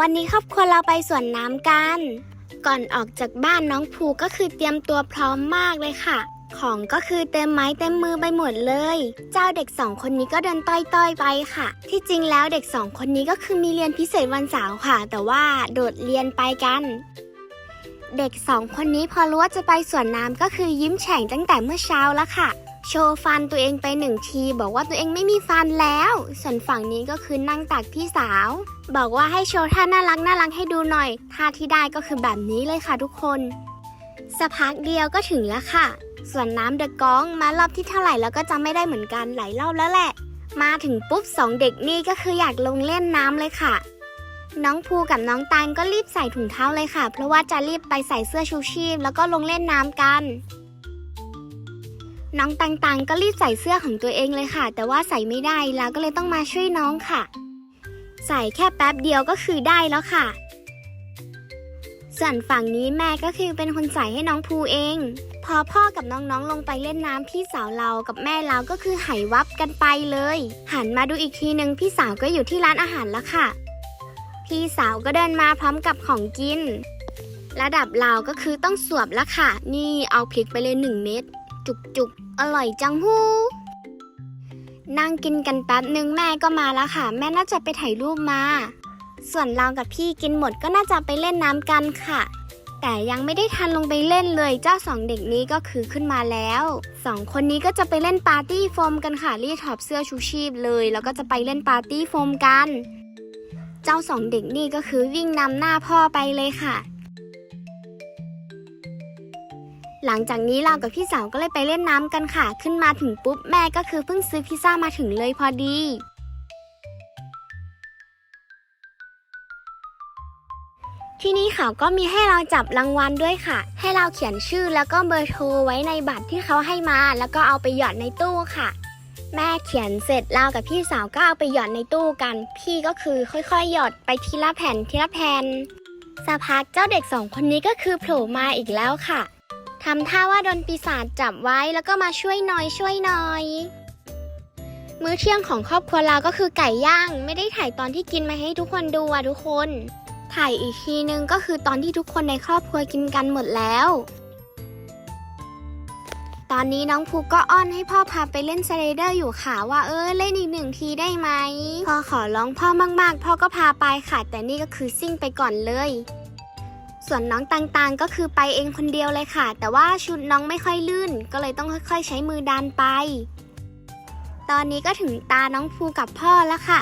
วันนี้ครอบครัวเราไปสวนน้ำกัน ก่อนออกจากบ้านน้องภูก็คือเตรียมตัวพร้อมมากเลยค่ะ ของก็คือเต็มไม้เต็มมือไปหมดเลย เจ้าเด็กสองคนนี้ก็เดินต้อยๆไปค่ะ ที่จริงแล้วเด็กสองคนนี้ก็คือมีเรียนพิเศษวันเสาร์ค่ะ แต่ว่าโดดเรียนไปกัน เด็กสองคนนี้พอรู้ว่าจะไปสวนน้ำก็คือยิ้มแฉ่งตั้งแต่เมื่อเช้าแล้วค่ะ โชว์ฟันตัวเองไปหนึ่งที บอกว่าตัวเองไม่มีฟันแล้ว ส่วนฝั่งนี้ก็คือนั่งตักพี่สาว บอกว่าให้โชว์ท่าน่ารักน่ารักให้ดูหน่อยท่าที่ได้ก็คือแบบนี้เลยค่ะทุกคนสักพักเดียวก็ถึงแล้วค่ะ ส่วนน้ำเดอะก้องมารอบที่เท่าไหร่แล้วก็จำไม่ได้เหมือนกันหลายรอบแล้วแหละ มาถึงปุ๊บสองเด็กนี่ก็คืออยากลงเล่นน้ำเลยค่ะน้องภูกับน้องตังก็รีบใส่ถุงเท้าเลยค่ะ เพราะว่าจะรีบไปใส่เสื้อชูชีพ แล้วก็ลงเล่นน้ำกัน น้องตังตังก็รีบใส่เสื้อของตัวเองเลยค่ะ แต่ว่าใส่ไม่ได้แล้วก็เลยต้องมาช่วยน้องค่ะ ใส่แค่แป๊บเดียวก็คือได้แล้วค่ะ ส่วนฝั่งนี้แม่ก็คือเป็นคนใส่ให้น้องภูเอง พอพ่อกับน้องๆลงไปเล่นน้ำพี่สาวเรากับแม่เราก็คือหายวับกันไปเลย หันมาดูอีกทีหนึ่งพี่สาวก็อยู่ที่ร้านอาหารแล้วค่ะ พี่สาวก็เดินมาพร้อมกับของกิน ระดับเราก็คือต้องสวบแล้วค่ะ นี่เอาพริกไปเลยหนึ่งเม็ดจุกจุกๆ อร่อยจังฮู้นั่งกินกันแป๊บหนึ่งแม่ก็มาแล้วค่ะ แม่น่าจะไปถ่ายรูปมา ส่วนเรากับพี่กินหมดก็น่าจะไปเล่นน้ำกันค่ะ แต่ยังไม่ได้ทันลงไปเล่นเลยเจ้าสองเด็กนี้ก็คือขึ้นมาแล้วสองคนนี้ก็จะไปเล่นปาร์ตี้โฟมกันค่ะรีดถอดเสื้อชูชีพเลย แล้วก็จะไปเล่นปาร์ตี้โฟมกัน เจ้าสองเด็กนี่ก็คือวิ่งนำหน้าพ่อไปเลยค่ะ หลังจากนี้เรากับพี่สาวก็เลยไปเล่นน้ำกันค่ะ ขึ้นมาถึงปุ๊บแม่ก็คือเพิ่งซื้อพิซซ่ามาถึงเลยพอดี ที่นี่เขาก็มีให้เราจับรางวัลด้วยค่ะ ให้เราเขียนชื่อแล้วก็เบอร์โทรไว้ในบัตรที่เขาให้มา แล้วก็เอาไปหยอดในตู้ค่ะ แม่เขียนเสร็จเรากับพี่สาวก็เอาไปหยอดในตู้กัน พี่ก็คือค่อยๆ หยอดไปทีละแผ่นทีละแผ่นสักพักเจ้าเด็กสองคนนี้ก็คือโผล่มาอีกแล้วค่ะ ทำท่าว่าโดนปีศาจจับไว้แล้วก็มาช่วยหน่อยช่วยหน่อย มื้อเที่ยงของครอบครัวเราก็คือไก่ย่าง ไม่ได้ถ่ายตอนที่กินมาให้ทุกคนดูอะทุกคน ถ่ายอีกทีนึงก็คือตอนที่ทุกคนในครอบครัวกินกันหมดแล้ว ตอนนี้น้องภูก็อ้อนให้พ่อพาไปเล่นสไลเดอร์อยู่ค่ะว่าเออเล่นอีกหนึ่งทีได้ไหม พอขอร้องพ่อมากๆ พ่อก็พาไปค่ะแต่นี่ก็คือซิ่งไปก่อนเลย ส่วนน้องต่างๆ ก็คือไปเองคนเดียวเลยค่ะ แต่ว่าชุดน้องไม่ค่อยลื่น ก็เลยต้องค่อยๆ ใช้มือดันไป ตอนนี้ก็ถึงตาน้องภูกับพ่อแล้วค่ะ